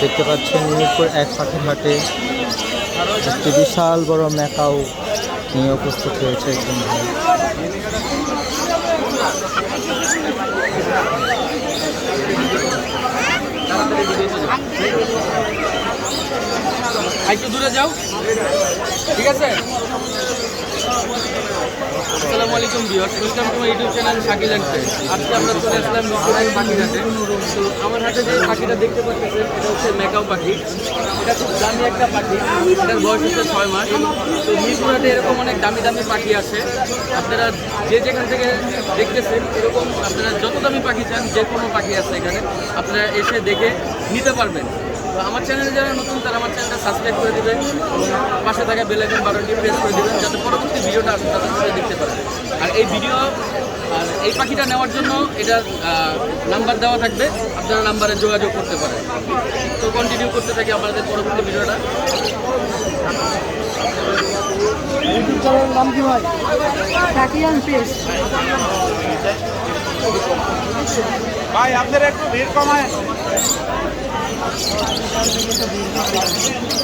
দেখতে পাচ্ছেন মিরপুর এক পাখির হাটে একটি বিশাল বড় ম্যাকাও নিয়ে উপস্থিত হয়েছে একজন ভাই। একটু দূরে যাও। ঠিক আছে? আলাইকুম বিয়ার্স welcome to YouTube channel Shakil আজকে আমরা চলে আসলাম নতুন হাটে। তো আমার হাতে যে পাখিটা দেখতে পাচ্ছেন এটা হচ্ছে মেকাও পাখি। এটা খুব দামি একটা পাখি। এটার বয়স হচ্ছে ছয় মাস। তো মিরপুর হাটে এরকম অনেক দামি দামি পাখি আছে। আপনারা যে যেখান থেকে দেখতেছেন, এরকম আপনারা যত দামি পাখি চান, যে কোনো পাখি আছে এখানে, আপনারা এসে দেখে নিতে পারবেন। তো আমার চ্যানেলে যারা নতুন, তারা আমার চ্যানেলটা সাবস্ক্রাইব করে দেবেন। পাশে থাকা বেল আইকন বাটনটি প্রেস করে দেবেন, যাতে পরবর্তী ভিডিওটা আপনি তাদের দেখতে পারেন আর এই ভিডিও আর এই পাখিটা নেওয়ার জন্য এটার নাম্বার দেওয়া থাকবে। আপনারা নাম্বারে যোগাযোগ করতে পারেন। তো কন্টিনিউ করতে থাকি আমাদের পরবর্তী ভিডিওটা। শাকিয়ান পেস ভাই আপনারা একটু ভিড় কমায়।